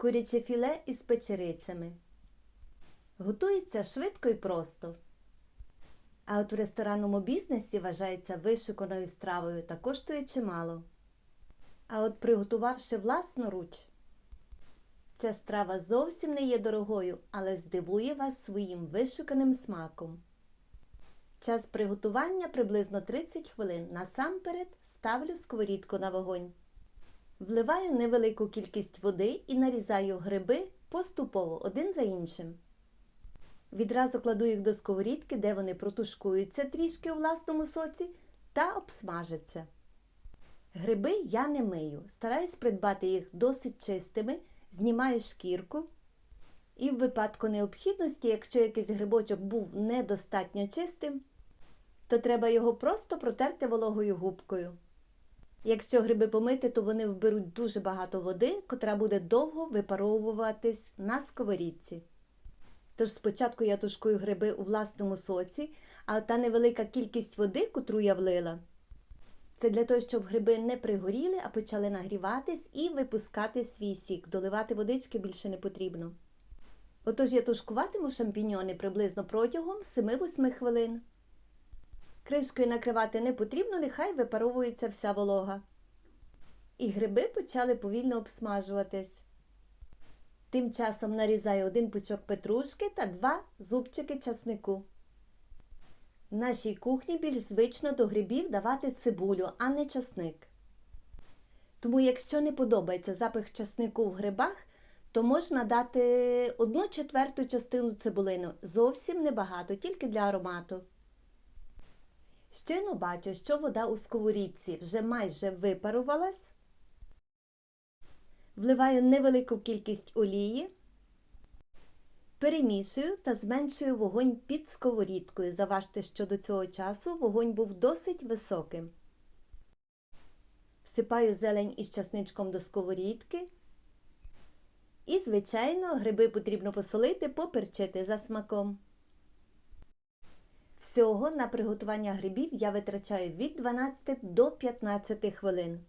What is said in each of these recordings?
Куряче філе із печерицями. Готується швидко і просто. А от в ресторанному бізнесі вважається вишуканою стравою та коштує чимало. А от приготувавши власноруч, ця страва зовсім не є дорогою, але здивує вас своїм вишуканим смаком. Час приготування приблизно 30 хвилин. Насамперед ставлю сковорідку на вогонь. Вливаю невелику кількість води і нарізаю гриби поступово один за іншим. Відразу кладу їх до сковорідки, де вони протушкуються трішки у власному соці та обсмажаться. Гриби я не мию, стараюсь придбати їх досить чистими, знімаю шкірку. І в випадку необхідності, якщо якийсь грибочок був недостатньо чистим, то треба його просто протерти вологою губкою. Якщо гриби помити, то вони вберуть дуже багато води, котра буде довго випаровуватись на сковорідці. Тож спочатку я тушкую гриби у власному соці, а та невелика кількість води, котру я влила, це для того, щоб гриби не пригоріли, а почали нагріватись і випускати свій сік. Доливати водички більше не потрібно. Отож я тушкуватиму шампіньони приблизно протягом 7-8 хвилин. Кришкою накривати не потрібно, нехай випаровується вся волога. І гриби почали повільно обсмажуватись. Тим часом нарізаю один пучок петрушки та два зубчики часнику. В нашій кухні більш звично до грибів давати цибулю, а не часник. Тому, якщо не подобається запах часнику в грибах, то можна дати одну четверту частину цибулину. Зовсім небагато, тільки для аромату. Щойно бачу, що вода у сковорідці вже майже випарувалась. Вливаю невелику кількість олії, перемішую та зменшую вогонь під сковорідкою. Заважте, що до цього часу вогонь був досить високим. Всипаю зелень із часничком до сковорідки. І, звичайно, гриби потрібно посолити, поперчити за смаком. Всього на приготування грибів я витрачаю від 12 до 15 хвилин.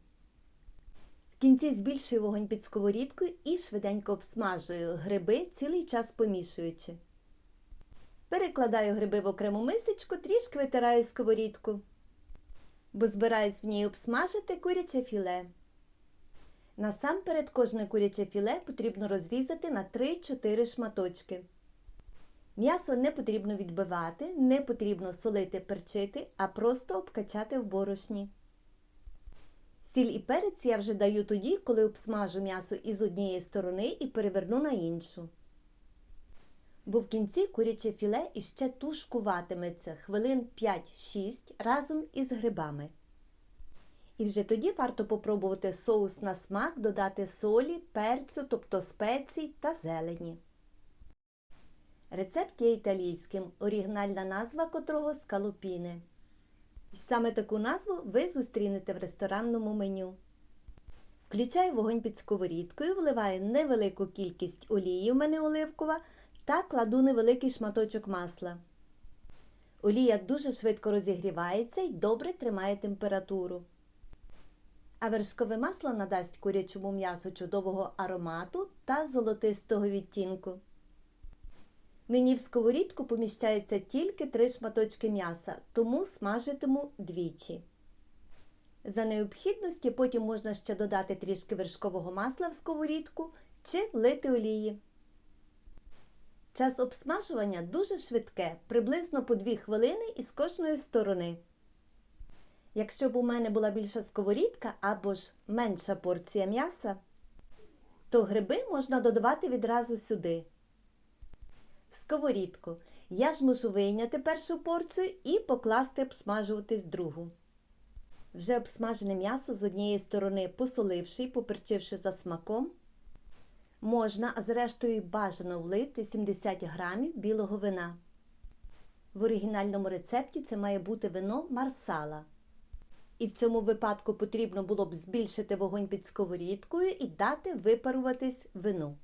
В кінці збільшую вогонь під сковорідкою і швиденько обсмажую гриби, цілий час помішуючи. Перекладаю гриби в окрему мисочку, трішки витираю сковорідку, бо збираюсь в ній обсмажити куряче філе. Насамперед кожне куряче філе потрібно розрізати на 3-4 шматочки. М'ясо не потрібно відбивати, не потрібно солити перчити, а просто обкачати в борошні. Сіль і перець я вже даю тоді, коли обсмажу м'ясо із однієї сторони і переверну на іншу. Бо в кінці куряче філе іще тушкуватиметься хвилин 5-6 разом із грибами. І вже тоді варто попробувати соус на смак, додати солі, перцю, тобто спецій та зелені. Рецепт є італійським, оригінальна назва котрого скалопіни. І саме таку назву ви зустрінете в ресторанному меню. Включаю вогонь під сковорідкою, вливаю невелику кількість олії, у мене оливкова, та кладу невеликий шматочок масла. Олія дуже швидко розігрівається і добре тримає температуру. А вершкове масло надасть курячому м'ясу чудового аромату та золотистого відтінку. Мені в сковорідку поміщається тільки три шматочки м'яса, тому смажитиму двічі. За необхідності потім можна ще додати трішки вершкового масла в сковорідку чи влити олії. Час обсмажування дуже швидке, приблизно по 2 хвилини із кожної сторони. Якщо б у мене була більша сковорідка або ж менша порція м'яса, то гриби можна додавати відразу сюди. В сковорідку я ж мушу вийняти першу порцію і покласти обсмажуватись другу. Вже обсмажене м'ясо з однієї сторони, посоливши і поперчивши за смаком, можна, а зрештою бажано влити 70 грамів білого вина. В оригінальному рецепті це має бути вино марсала. І в цьому випадку потрібно було б збільшити вогонь під сковорідкою і дати випаруватись вину.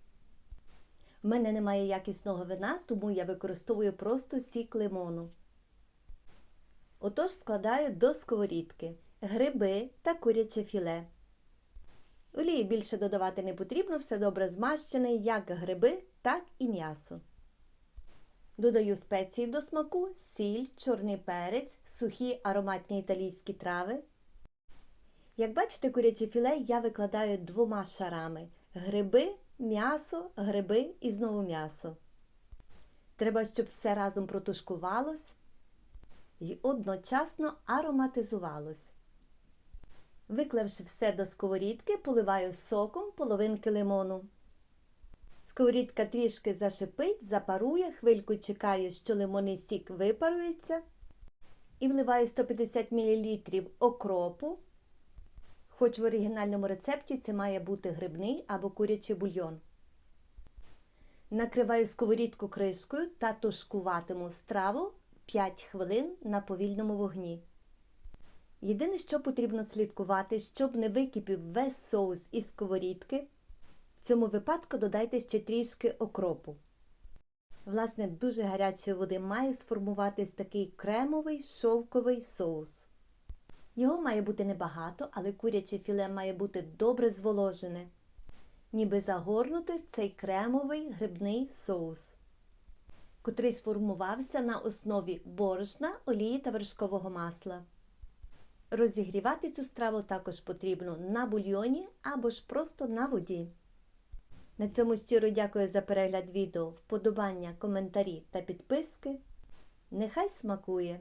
В мене немає якісного вина, тому я використовую просто сік лимону. Отож складаю до сковорідки гриби та куряче філе. Олії більше додавати не потрібно, все добре змащене, як гриби, так і м'ясо. Додаю спеції до смаку, сіль, чорний перець, сухі ароматні італійські трави. Як бачите, куряче філе я викладаю двома шарами: гриби, м'ясо, гриби і знову м'ясо. Треба, щоб все разом протушкувалось і одночасно ароматизувалось. Виклавши все до сковорідки, поливаю соком половинки лимону. Сковорідка трішки зашипить, запарує, хвильку чекаю, що лимонний сік випарується. І вливаю 150 мл окропу. Хоч в оригінальному рецепті це має бути грибний або курячий бульйон. Накриваю сковорідку кришкою та тушкуватиму страву 5 хвилин на повільному вогні. Єдине, що потрібно слідкувати, щоб не википів весь соус із сковорідки. В цьому випадку додайте ще трішки окропу. Власне, дуже гарячої води має сформуватись такий кремовий шовковий соус. Його має бути небагато, але куряче філе має бути добре зволожене, ніби загорнути цей кремовий грибний соус, котрий сформувався на основі борошна, олії та вершкового масла. Розігрівати цю страву також потрібно на бульйоні або ж просто на воді. На цьому щиро дякую за перегляд відео, вподобання, коментарі та підписки. Нехай смакує!